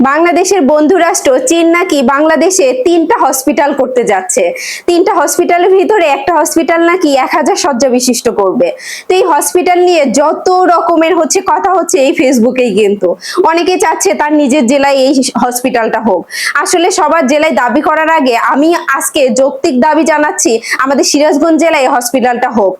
বাংলাদেশের বন্ধু রাষ্ট্র চীন নাকি বাংলাদেশে তিনটা হসপিটাল করতে যাচ্ছে? তিনটা হসপিটালের ভিতরে একটা হসপিটাল নাকি এক হাজার শয্যা বিশিষ্ট করবে? তো এই হসপিটাল নিয়ে যত রকমের হচ্ছে কথা হচ্ছে এই ফেসবুকেই কিন্তু। অনেকে চাচ্ছে তার নিজের জেলায় এই হসপিটালটা হোক। আসলে সবার জেলায় দাবি করার আগে আমি আজকে যৌক্তিক দাবি জানাচ্ছি, আমাদের সিরাজগঞ্জ জেলায় এই হসপিটালটা হোক।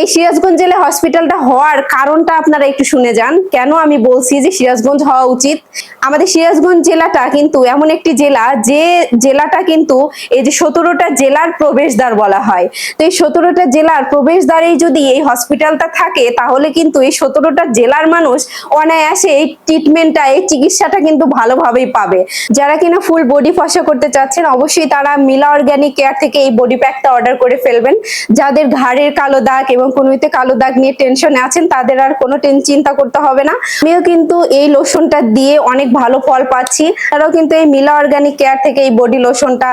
এই সিরাজগঞ্জ জেলায় হসপিটালটা হওয়ার কারণটা আপনারা একটু শুনে যান। কেন আমি বলছি যে সিরাজগঞ্জ হওয়া উচিত? আমাদের সিরাজগঞ্জ জেলাটা কিন্তু এমন একটি জেলা যে জেলাটা কিন্তু এই যে সতেরোটা জেলার প্রবেশদ্বার বলা হয়। তো এই সতেরোটা জেলার প্রবেশদ্বারেই যদি এই হসপিটালটা থাকে, তাহলে কিন্তু এই সতেরোটা জেলার মানুষ অনায়াসে এই ট্রিটমেন্টটা, এই চিকিৎসাটা কিন্তু ভালোভাবেই পাবে। যারা কিনা ফুল বডি ফসা করতে চাচ্ছেন, অবশ্যই তারা মিলা অর্গানিক কেয়ার থেকে এই বডি প্যাকটা অর্ডার করে ফেলবেন। যাদের ঘাড়ের কালো দাগ এবং কোনোতে কালো দাগ নিয়ে টেনশনে আছেন, তাদের আর কোনো টেন চিন্তা করতে হবে না। আমিও কিন্তু এই লোশনটা দিয়ে অনেক ভালো ফল পাচ্ছি। তারাও কিন্তু এই মিলা অর্গানিক কেয়ার থেকে এই বডি লোশনটা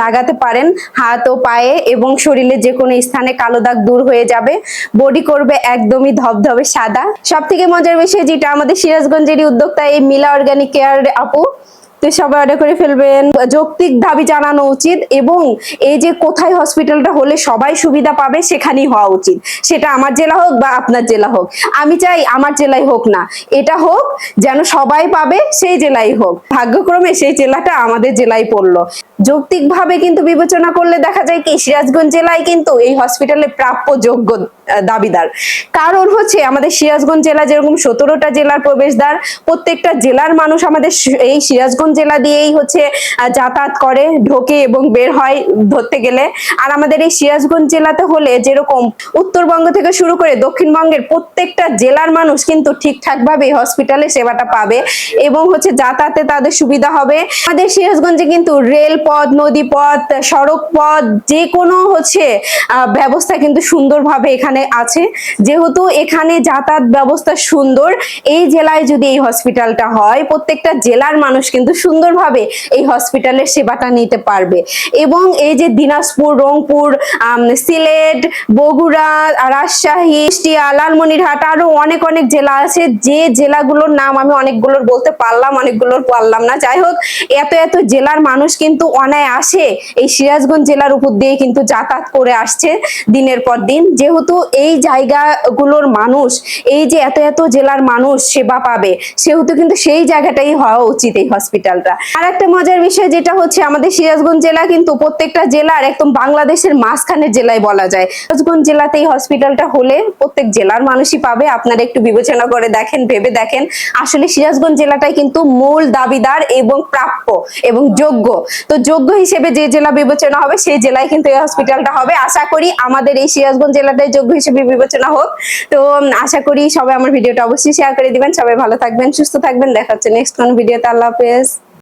লাগাতে পারেন হাত ও পায়ে এবং শরীরে যে কোনো স্থানে কালো দাগ দূর হয়ে যাবে। বডি করবে একদমই ধবধবে সাদা। সব থেকে মজার বিষয় যেটা আমাদের সিরাজগঞ্জেরই উদ্যোক্তা এই মিলা অর্গানিক কেয়ার আপু তো সবাই অর্ডার করে ফেলবেন। যৌক্তিক দাবি জানানো উচিত এবং এই যে কোথায় হসপিটালটা হলে সবাই সুবিধা পাবে সেখানেই হওয়া উচিত। সেটা আমার জেলা হোক বা আপনার জেলা হোক। আমি চাই আমার জেলায় হোক না। এটা হোক, যেন সবাই পাবে সেই জেলাই হোক। ভাগ্যক্রমে সেই জেলাটা আমাদের জেলায় পড়ল। যৌক্তিকভাবে কিন্তু বিবেচনা করলে দেখা যায় কি, সিরাজগঞ্জ জেলায় কিন্তু এই হসপিটালে প্রাপ্য যোগ্য দাবিদার। কারণ হচ্ছে আমাদের সিরাজগঞ্জ জেলা যেরকম সতেরোটা জেলার প্রবেশদ্বার, প্রত্যেকটা জেলার মানুষ আমাদের এই সিরাজগঞ্জ জেলা দিয়েই হচ্ছে যাতায়াত করে, ঢোকে এবং বের হয় ধরতে গেলে। আর আমাদের এই সিরাজগঞ্জ জেলাতে হলে যেরকম উত্তরবঙ্গ থেকে শুরু করে দক্ষিণবঙ্গের প্রত্যেকটা জেলার মানুষ কিন্তু ঠিকঠাক ভাবে হসপিটালে সেবাটা পাবে এবং হচ্ছে যাতায়াতে তাদের সুবিধা হবে। আমাদের সিরাজগঞ্জে কিন্তু রেল পথ নদী পথ সড়ক পথ যে কোনো হচ্ছে ব্যবস্থা কিন্তু সুন্দরভাবে এখানে আছে। যেহেতু এখানে যাতায়াত ব্যবস্থা সুন্দর, এই জেলায় যদি এই হসপিটালটা হয়, প্রত্যেকটা জেলার মানুষ কিন্তু সুন্দরভাবে এই হসপিটালের সেবাটা নিতে পারবে। এবং এই যে দিনাজপুর, রংপুর সিলেট, বগুড়া, রাজশাহী লালমনিরহাট আরও অনেক অনেক জেলা আছে। যে জেলাগুলোর নাম আমি অনেকগুলোর বলতে পারলাম, অনেকগুলোর পারলাম না। যাই হোক, এত এত জেলার মানুষ কিন্তু অনায়াসে এই সিরাজগঞ্জ জেলার উপর দিয়ে কিন্তু যাতায়াত করে আসছে দিনের পর দিন। যেহেতু এই জায়গাগুলোর মানুষ, এই যে এত এত জেলার মানুষ সেবা পাবে, সেহেতু কিন্তু সেই জায়গাটাই হওয়া উচিত এই হসপিটালটা আর একটা মজার বিষয় যেটা হচ্ছে, আমাদের সিরাজগঞ্জ জেলা কিন্তু প্রত্যেকটা জেলার একদম বাংলাদেশের মাঝখানের জেলায় বলা যায়। সিরাজগঞ্জ জেলাতে এই হসপিটালটা হলে প্রত্যেক জেলার মানুষই পাবে। আপনারা একটু বিবেচনা করে দেখেন, ভেবে দেখেন। আসলে সিরাজগঞ্জ জেলাটাই কিন্তু মূল দাবিদার এবং প্রাপ্য এবং যোগ্য। তো যোগ্য হিসেবে যে জেলা বিবেচনা হবে, সেই জেলায় কিন্তু এই হসপিটালটা হবে। আশা করি আমাদের এই সিরাজগঞ্জ জেলাটাই যোগ্য হিসেবে বিবেচনা হোক। তো আশা করি সবাই আমার ভিডিওটা অবশ্যই শেয়ার করে দিবেন। সবাই ভালো থাকবেন, সুস্থ থাকবেন। দেখা হচ্ছে নেক্সট কোন ভিডিওতে। আল্লাহ হাফেজ।